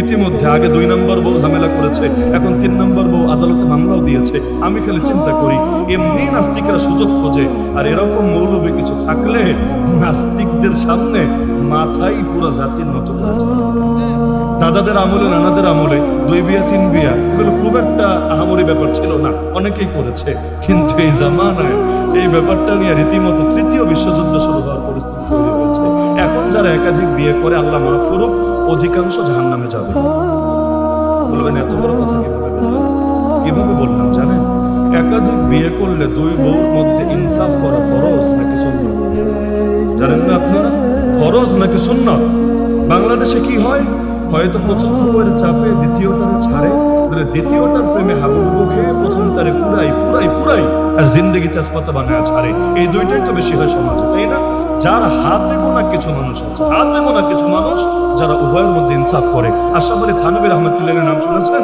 ইতিমধ্যে আগে দুই নম্বর বউ ঝামেলা করেছে, এখন তিন নম্বর বউ আদালতে মামলাও দিয়েছে। আমি খালি চিন্তা করি, এমনি নাস্তিকেরা সুযোগ খোঁজে, আর এরকম মৌলবী কিছু থাকলে নাস্তিকদের সামনে মাথাই পুরো জাতির নত করেছে দাদাদের আমলে, নানাদের আমলে, দুই বিয়া, তিন বিয়া, এগুলো খুব একটা আহামরি ব্যাপার ছিল না, অনেকেই করেছে। কিন্তু এই জামানায় এই ব্যাপারটা নিয়ে রীতিমতো তৃতীয় বিশ্বযুদ্ধ শুরু হওয়ার পরিস্থিতি যারা একাধিক বিয়ে করে আল্লাহ মাফ করুক, অধিকাংশ জাহান নামে যাবে। বলবেন, এত বড় কথা কীভাবে বললাম জানেন? একাধিক বিয়ে করলে দুই বউর মধ্যে ইনসাফ করা ফরজ নাকি সুন্নত? জানেন না আপনারা? ফরজ নাকি সুন্নত? বাংলাদেশে কি হয়? হয়তো প্রথম বউয়ের চাপে দ্বিতীয়টারে ছাড়ে বলে দ্বিতীয়টার প্রেমে হাবুডুবু খেয়ে প্রথমটারে পুরাই পুরাই পুরাই আর জিন্দগি তেজপাতা বানায় ছাড়ে। এই দুইটাই তো বেশি হয় সমাজে, তাই না? যার হাতে গোনা কিছু মানুষ আছে, হাতে গোনা কিছু মানুষ যারা উভয়ের মধ্যে ইনসাফ করে। আশা করি থানবির আহমেদুল্লাহ নাম শুনেছেন?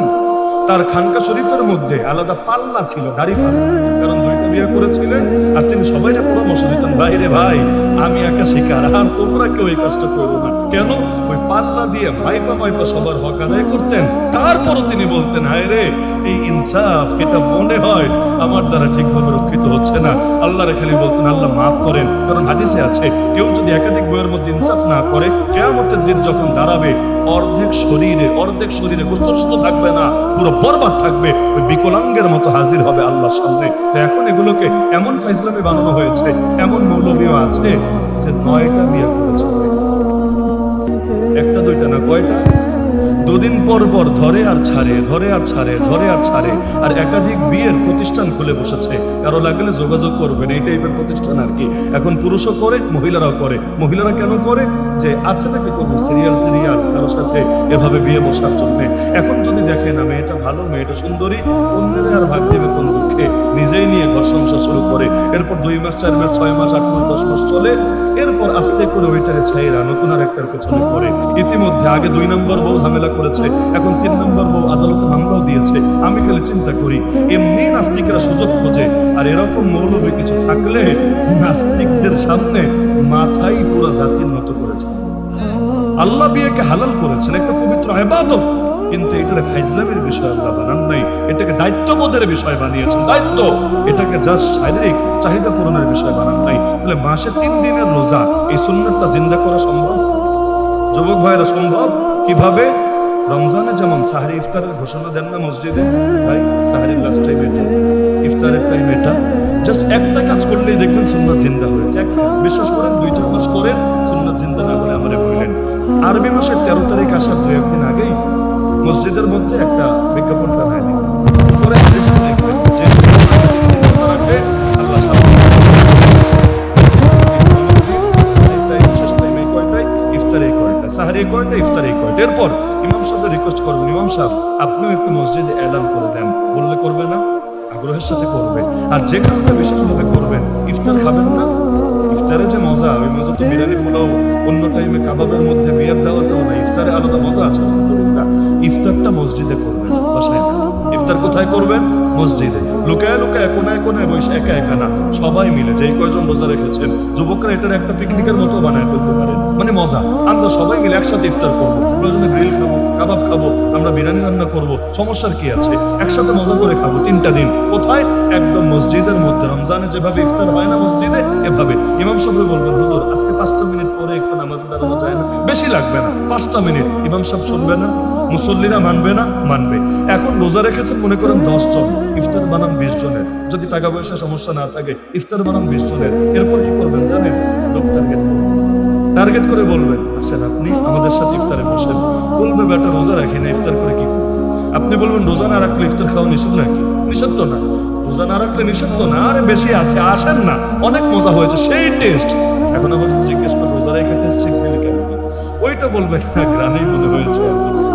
তার খানকা শরীফের মধ্যে আলাদা পাল্লা ছিল গাড়ি পাল্লা। কারণ দুইটা বিয়ে করেছিলেন আর তিনি সবাইকে পরামর্শ দিতেন। ভাই রে ভাই, আমি একা শিকার, আর তোমরা কেউ এই কাজটা করব না। কেন? ওই পাল্লা দিয়ে মাইপা মাইপা সবার হক আদায় করতেন। তারপরও তিনি বলতেন, হায় রে, এই ইনসাফ, এটা মনে হয় আমার দ্বারা ঠিকভাবে রক্ষিত হচ্ছে না। আল্লাহরে খালি বলতেন, আল্লাহ মাফ করেন। কারণ হাদিসে আছে, কেউ যদি একাধিক বইয়ের মধ্যে ইনসাফ না করে, কেয়ামতের দিন যখন দাঁড়াবে, অর্ধেক শরীরে অর্ধেক শরীরে কুস্তস্ত থাকবে না, পুরো বরবাদ থাকবে, ওই বিকলাঙ্গের মতো হাজির হবে আল্লাহর সামনে। তো এখন এগুলোকে এমন ফাইসলামে বানানো হয়েছে, এমন মৌলবীয় আছে যে নয়টা বিয়ে করেছে। একটা, দুইটা না, কয়টা? দুদিন পর পর ধরে আর ছাড়ে, ধরে আর ছাড়ে, ধরে আর ছাড়ে, আর একাধিক বিয়ের প্রতিষ্ঠান খুলে বসেছে। কারও লাগলে যোগাযোগ করবেন, এই টাইপের প্রতিষ্ঠান আর কি। এখন পুরুষও করে, মহিলারাও করে। মহিলারা কেন করে? যে আছে নাকি কোনো সিরিয়াল টিরিয়াল কারোর সাথে এভাবে বিয়ে বসার জন্যে? এখন যদি দেখেন না মেয়েটা ভালো মেয়েটা সুন্দরী, অন্যের আর ভাগ দেবে কোন দুঃখে নিজেই নিয়ে ঘর সংসার শুরু করে। এরপর দুই মাস, চার মাস, ছয় মাস, আট মাস, দশ মাস চলে। এরপর আস্তে করে ওইটাকে ছাইরা নতুন আর একটার পেছনে পড়ে। ইতিমধ্যে আগে দুই নম্বর বউ ঝামেলা করেছে, এখন তিন নম্বর বউ আদালতে মামলাও দিয়েছে। আমি খালি চিন্তা করি, এমনি নাস্তিকরা সুযোগ খোঁজে। আর এরকম মৌলবী কিছু থাকলে নাস্তিকদের সামনে মাথাই পুরো জাতির মতো করেছে আল্লাহ বিয়েকে হালাল করেছেন, একটা পবিত্র আবাদত। কিন্তু এটাকে ফাইজলামের বিষয় আল্লাহ বানান নাই। এটাকে দায়িত্ববোধের বিষয় বানিয়েছেন। দায়িত্ব! এটাকে জাস্ট শারীরিক চাহিদা পূরণের বিষয় বানান নাই। তাহলে মাসে তিন দিনের রোজা, এই সুন্নতটা জিন্দা করা সম্ভব? যুবক ভাইরা, সম্ভব? কীভাবে? রমজানে যেমন সাহারি ইফতারের ঘোষণা দেন না মসজিদে? ভাই, সাহারির লাস্ট টাইম এটা। ইফতারের টাইম এটা। জাস্ট একটা কাজ করলেই দেখবেন সুন্নাত জিন্দা হয়েছে। এক কাজ। বিশ্বাস করেন, দুই চার মাস করেন, সুন্নাত জিন্দা না বলে আমারে বললেন। আরবি মাসের তেরো তারিখ আসার দু একদিন আগেই মসজিদের মধ্যে একটা বিজ্ঞাপন টানায় রিকোয়েস্ট আপনিও একটু মসজিদে করে দেন। বললে করবে না, আগ্রহের সাথে করবে। আর যে কাজটা বিশেষভাবে করবেন, ইফতার খাবেন না ইফতারে যে মজা, ওই মজা তো বিরিয়ানি, পোলাও, অন্য টাইমে কাবাবের মধ্যে বিয়ার দেওয়াটাও না, ইফতারে আলাদা মজা আছে। ইফতারটা মসজিদে করবেন, বাসায় ইফতার কোথায় করবেন? মসজিদে। লুকায় লুকায়, কোনায় কোনায় বসে একা একা না, সবাই মিলে, যেই কয়জন রোজা রেখেছেন, যুবকরা এটার একটা পিকনিকের মতো বানায় ফেলতে পারেন মানে মজা। আমরা সবাই মিলে একসাথে ইফতার করব, প্রয়োজনে গ্রিল খাব, কাবাব খাব, আমরা বিরিয়ানি রান্না করব, সমস্যার কি আছে? একসাথে মজা করে খাব তিনটা দিন। কোথায়? একদম মসজিদের মধ্যে। রমজানে যেভাবে ইফতার হয় না মসজিদে, এভাবে। ইমাম সাহেব বলবেন, হুজুর, আজকে পাঁচটা মিনিট পরে একটু নামাজ দাঁড়ানো যায় না। বেশি লাগবে না। পাঁচটা মিনিট। ইমাম সাহেব শুনবে না, মুসল্লিরা মানবে না, মানবে। এখন রোজা রেখেছেন মনে করেন দশ জন, ইফতার বানান বিশ জনের। যদি টাকা পয়সা সমস্যা না থাকে, ইফতার বানান বিশ জনের। এরপর কি করবেন জানেন? লোক টার্গেট করে বলবেন, আসেন আপনি আমাদের সাথে ইফতারে বসেন। বলবে, বেটা, রোজা রাখি না, ইফতার করে কি? আপনি বলবেন, রোজা না রাখলে ইফতার খাওয়া নিষেধ নাকি? নিষেধ না। রোজা না রাখলে নিষেধ না। আরে বেশি আছে, আসেন না। অনেক মজা হয়েছে, সেই টেস্ট এখন আবার জিজ্ঞেস করে, রোজা রেখে টেস্ট ঠিক দিলে কেন ওইটা বলবেন না গ্রানেই মনে হয়েছে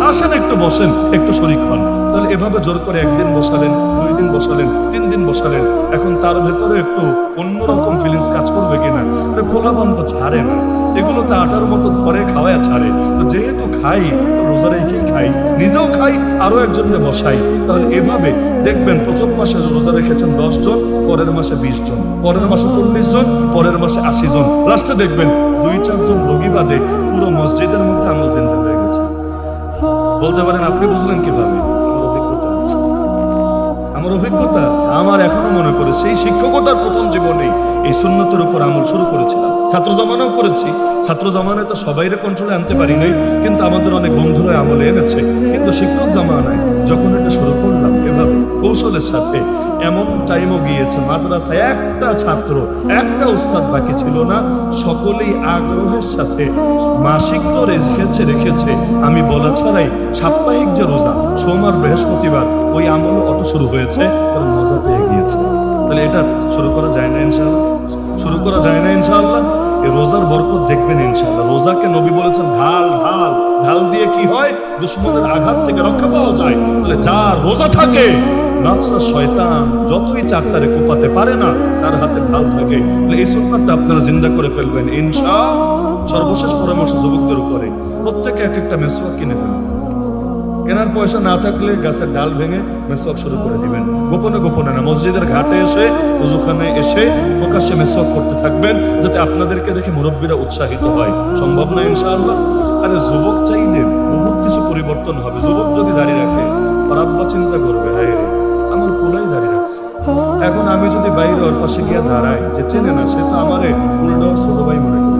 আসেন, একটু বসেন, একটু শরীর হন। তাহলে এভাবে জোর করে একদিন বসালেন, দুই দিন বসালেন, তিন দিন বসালেন। এখন তার ভেতরে একটু অন্যরকম ফিলিংস কাজ করবে কিনা? খোলা বন্ধ ছাড়ে না। এগুলো তো আটার মতো ঘরে খাওয়ায় ছাড়ে। তো যেহেতু খাই রোজা রেখেই খাই? নিজেও খাই আরও একজনকে বসাই। তাহলে এভাবে দেখবেন প্রথম মাসে রোজা রেখেছেন দশ জন, পরের মাসে বিশ জন, পরের মাসে চল্লিশ জন, পরের মাসে আশি জন। লাস্টে দেখবেন দুই চারজন রোগী বাদে পুরো মসজিদের মধ্যে আমল জিন্দা হয়ে গেছে। বলতে পারেন, আপনি বুঝলেন কীভাবে? আমার অভিজ্ঞতা আছে। আমার এখনও মনে পড়ে, সেই শিক্ষকতার প্রথম জীবনে এই সুন্নতের উপর আমল শুরু করেছিলাম। ছাত্র জমানাও করেছি। ছাত্র জমানায় তো সবাইরে কন্ট্রোলে আনতে পারি নাই, কিন্তু আমাদের অনেক বন্ধুরা আমলে এনেছে। কিন্তু শিক্ষক জমানায় যখন এটা শুরু করলাম কৌশলের সাথে। এমন টাইমও গিয়েছে একটা ছাত্র, একটা উস্তাদ বাকি ছিল না। সকলেই আগ্রহের সাথে মাসিক তো রেখেছে রেখেছে। আমি বলা ছাড়াই সাপ্তাহিক যে রোজা, সোমবার, বৃহস্পতিবার, ওই আমল অত শুরু হয়েছে মজা পেয়ে গিয়েছে। তাহলে এটা শুরু করা যায় না ইনশাআল্লাহ? শুরু করা যায় না ইনশাআল্লাহ? এই রোজার বরকত দেখবেন ইনশাআল্লাহ। রোজাকে নবী বলেছেন, ঢাল ঢাল ঢাল দিয়ে কি হয়? দুশ্মনের আঘাত থেকে রক্ষা পাওয়া যায়। তাহলে যা রোজা থাকে নফসা শয়তান যতই চাক তারে কোপাতে পারে না, তার হাতে থাকে। এই আপনারা জিন্দা করে ফেলবেন, ইনশা সর্বশেষ পরামর্শ যুবকদের উপরে, প্রত্যেকে এক একটা কিনে ফেলবেন কেনার পয়সা না থাকলে গাছের ডাল ভেঙে শুরু করে দিবেন। গোপনে গোপনে না, মসজিদের ঘাটে এসে, উজুখানে এসে প্রকাশ্যে মেসওয়াক করতে থাকবেন, যাতে আপনাদেরকে দেখে মুরব্বীরা উৎসাহিত হয়। সম্ভব না ইনশাআল্লাহ আরে, যুবক চাইলে বহুত কিছু পরিবর্তন হবে। যুবক যদি দাঁড়িয়ে রাখে আর চিন্তা করবে, হায় আমার কোলাই দাঁড়িয়ে রাখছে। এখন আমি যদি বাইরে ওর পাশে গিয়ে দাঁড়াই, যে চেনে না, সে তো আমারে উল্টো ছোট ভাই মনে করে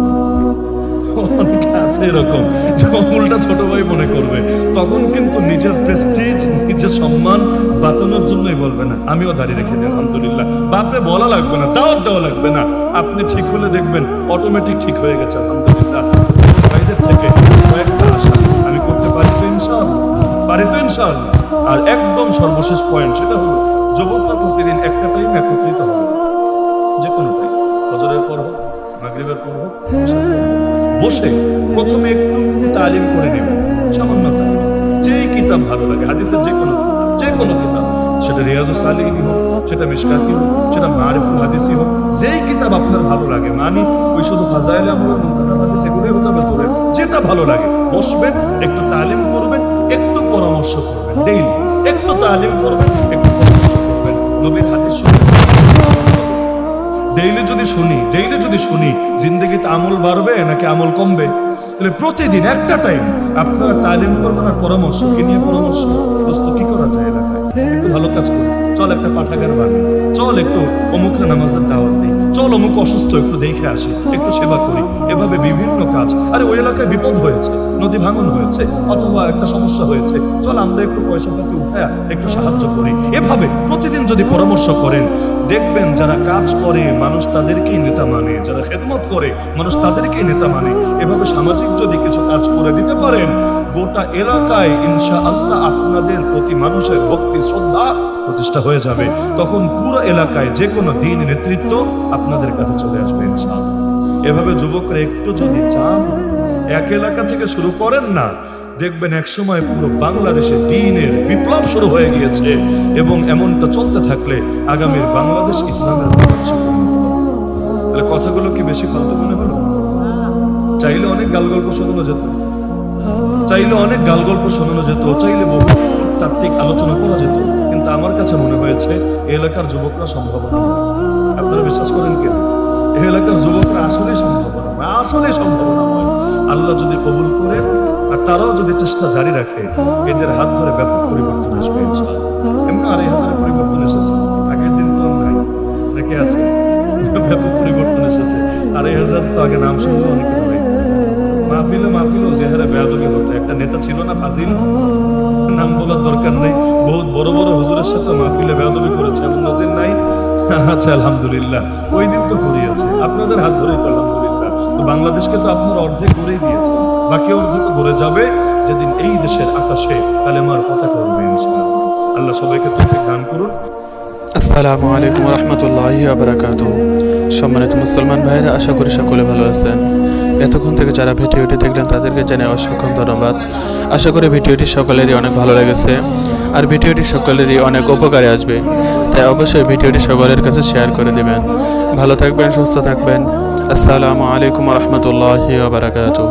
অনেকে আছে এরকম অমুলটা ছোট ভাই মনে করবে, তখন কিন্তু নিজের প্রেস্টিজ নিজের সম্মান বাঁচানোর জন্যই বলবে না, আমিও দাঁড়িয়ে রেখে দিই, আলহামদুলিল্লাহ। বাপরে, বলা লাগবে না, দাওয়াত দেওয়া লাগবে না। আপনি ঠিক হলে দেখবেন অটোমেটিক ঠিক হয়ে গেছে, আলহামদুলিল্লাহ। ভাইদের থেকে কয়েকটা আশা আমি করতে পারি তো ইনশাআল্লাহ, পারি তো ইনশাআল্লাহ। আর একদম সর্বশেষ পয়েন্ট সেটা হলো, যুবকরা প্রতিদিন একটা টাইম একত্রিত হবে। যে কোনো টাইম ফজরের পর হোক, মাগরিবের পর হোক। বসে প্রথমে একটু তালিম করে নেবেন সামান্য তালিম। যে কিতাব ভালো লাগে, হাদিসের যে কোনো যে কোনো কিতাব, সেটা রিয়াজুস সালিহি হোক, সেটা মিশকাতি হোক, সেটা মারিফুল হাদিসি হোক, যেই কিতাব আপনার ভালো লাগে, মানি ওই শুধু ফাজাইলে আমরা মুনতাহা হাদিস, এগুলোই হতে হবে। যেটা ভালো লাগে, বসবেন, একটু তালিম করবেন, একটু পরামর্শ করবেন। ডেইলি একটু তালিম করবেন, একটু করবেন, নবীর শুনবেন ডেইলি যদি শুনি ডেইলি যদি শুনি, জিন্দগিতে আমল বাড়বে নাকি আমল কমবে? তাহলে প্রতিদিন একটা টাইম আপনারা তালিম করবেন আর পরামর্শ কি নিয়ে পরামর্শ দোস্ত, কি করা যায় এলাকায়? একটু ভালো কাজ করি। চল একটা পাঠাগার বানি চল একটু অমুকরা নামাজের দাওয়াত দিই। চল অমুক অসুস্থ একটু দেখে আসি, একটু সেবা করি। এভাবে বিভিন্ন কাজ। আরে, ওই এলাকায় বিপদ হয়েছে, নদী ভাঙন হয়েছে, অথবা একটা সমস্যা হয়েছে। চল আমরা একটু পয়সা পাতি উঠায়া একটু সাহায্য করি। এভাবে প্রতিদিন যদি পরামর্শ করেন, দেখবেন যারা কাজ করে, মানুষ তাদেরকেই নেতা মানে। যারা খেদমত করে, মানুষ তাদেরকেই নেতা মানে। এভাবে সামাজিক যদি কিছু কাজ করে দিতে পারেন, গোটা এলাকায় ইনশা আল্লাহ আপনাদের প্রতি মানুষের ভক্তি, শ্রদ্ধা প্রতিষ্ঠা হয়ে যাবে, তখন পুরো এলাকায় যে কোনো দিন নেতৃত্ব আপনাদের কাছে চলে আসবে, ইনশাআল্লাহ। এভাবে যুবকরা একটু যদি চান, এক এলাকা থেকে শুরু করেন না, দেখবেন একসময় পুরো বাংলাদেশে দিনের বিপ্লব শুরু হয়ে গিয়েছে এবং এমনটা চলতে থাকলে আগামীর বাংলাদেশ ইসলামের। তাহলে কথাগুলো কি বেশি ফালতু মনে হলো? চাইলে অনেক গাল গল্প শোনানো যেত। চাইলে অনেক গাল গল্প শোনানো যেত, চাইলে বহু তাত্ত্বিক আলোচনা করা যেত। কিন্তু আমার কাছে মনে হয়েছে এলাকার যুবকরা সম্ভাবনা আপনারা বিশ্বাস করেন কেন এলাকার যুবকরা আসলে সম্ভাবনা আসলে সম্ভাবনা হয় আল্লাহ যদি কবুল করে, আর তারাও যদি চেষ্টা জারি রাখে, এদের হাত ধরে ব্যাপক পরিবর্তন আসবে। এমনি আড়াই হাজারের পরিবর্তন এসেছে। আগের দিন তো নাই। নাকি আছে? ব্যাপক পরিবর্তন এসেছে। আড়াই হাজার তো আগে নাম শুনলে অনেকে হয় মাহফিলে মাহফিলও চেহারা বেয়াদবি হতো। একটা নেতা ছিল না ফাজিল নাম বলার দরকার নেই। বহুত বড় বড় হুজুরের সাথে মাহফিলে বেয়াদবি করেছে, এমন নজির নাই। আচ্ছা আলহামদুলিল্লাহ। ওই দিন তো ফুরিয়েছে আপনাদের হাত ধরেই তো আলহামদুলিল্লাহ। তো বাংলাদেশকে তো আপনারা অর্ধেক গড়েই দিয়েছেন। বাকি অর্ধেক গড়ে যাবে, যেদিন এই দেশের আকাশে কালেমার পতাকা উঠবে ইনশাআল্লাহ। আল্লাহ সবাইকে তৌফিক দান করুন। আসসালামু আলাইকুম রহমতুল্লাহি আবরাকাত সম্মানিত মুসলমান ভাইরা, আশা করি সকলে ভালো আছেন। এতক্ষণ থেকে যারা ভিডিওটি দেখলেন তাদেরকে জানাই অসংখ্য ধন্যবাদ। আশা করি ভিডিওটি সকলেরই অনেক ভালো লেগেছে আর ভিডিওটি সকলেরই অনেক উপকারে আসবে। তাই অবশ্যই ভিডিওটি সকলের কাছে শেয়ার করে দেবেন। ভালো থাকবেন, সুস্থ থাকবেন। আসসালামু আলাইকুম রহমতুল্লাহ আবরাকাতু